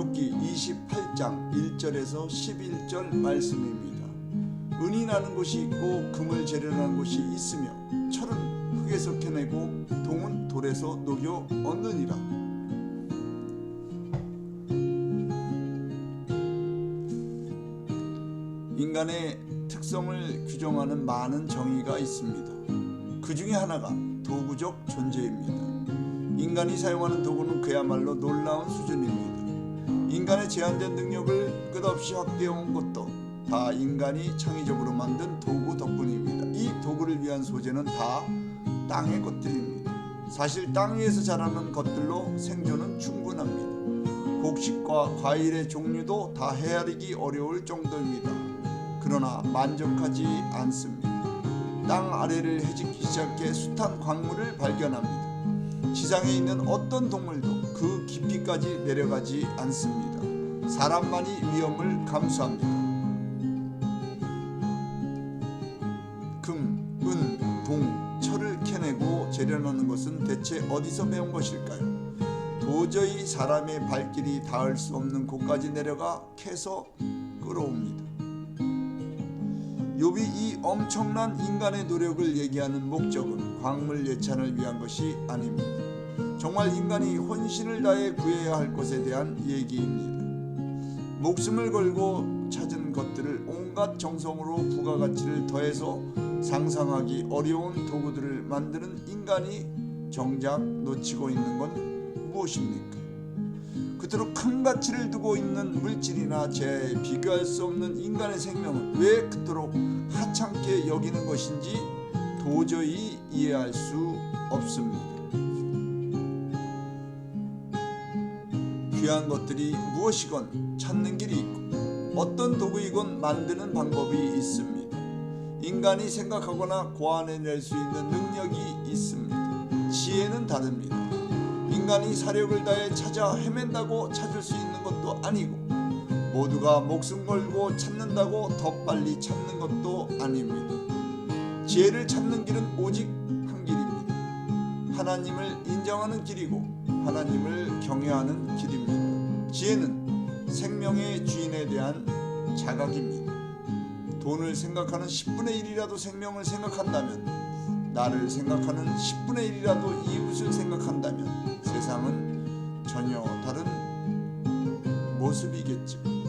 욥기 28장 1절에서 11절 말씀입니다. 은이 나는 곳이 있고 금을 재련하는 곳이 있으며 철은 흙에서 캐내고 동은 돌에서 녹여 얻느니라. 인간의 특성을 규정하는 많은 정의가 있습니다. 그 중에 하나가 도구적 존재입니다. 인간이 사용하는 도구는 그야말로 놀라운 수준입니다. 인간의 제한된 능력을 끝없이 확대해온 것도 다 인간이 창의적으로 만든 도구 덕분입니다. 이 도구를 위한 소재는 다 땅의 것들입니다. 사실 땅 위에서 자라는 것들로 생존은 충분합니다. 곡식과 과일의 종류도 다 헤아리기 어려울 정도입니다. 그러나 만족하지 않습니다. 땅 아래를 헤집기 시작해 숱한 광물을 발견합니다. 지상에 있는 어떤 동물도 그 깊이까지 내려가지 않습니다. 사람만이 위험을 감수합니다. 금, 은, 동, 철을 캐내고 재련하는 것은 대체 어디서 배운 것일까요? 도저히 사람의 발길이 닿을 수 없는 곳까지 내려가 캐서 끌어옵니다. 욥이 이 엄청난 인간의 노력을 얘기하는 목적은 광물 예찬을 위한 것이 아닙니다. 정말 인간이 혼신을 다해 구해야 할 것에 대한 얘기입니다. 목숨을 걸고 찾은 것들을 온갖 정성으로 부가가치를 더해서 상상하기 어려운 도구들을 만드는 인간이 정작 놓치고 있는 건 무엇입니까? 그토록 큰 가치를 두고 있는 물질이나 재해에 비교할 수 없는 인간의 생명을 왜 그토록 하찮게 여기는 것인지 도저히 이해할 수 없습니다. 귀한 것들이 무엇이건 찾는 길이 있고 어떤 도구이건 만드는 방법이 있습니다. 인간이 생각하거나 고안해낼 수 있는 능력이 있습니다. 지혜는 다릅니다. 인간이 사력을 다해 찾아 헤맨다고 찾을 수 있는 것도 아니고 모두가 목숨 걸고 찾는다고 더 빨리 찾는 것도 아닙니다. 지혜를 찾는 길은 오직 한 길입니다. 하나님을 인정하는 길이고 하나님을 경외하는 길입니다. 지혜는 생명의 주인에 대한 자각입니다. 돈을 생각하는 10분의 1이라도 생명을 생각한다면 나를 생각하는 10분의 1이라도 이웃을 생각한다면 세상은 전혀 다른 모습이겠죠.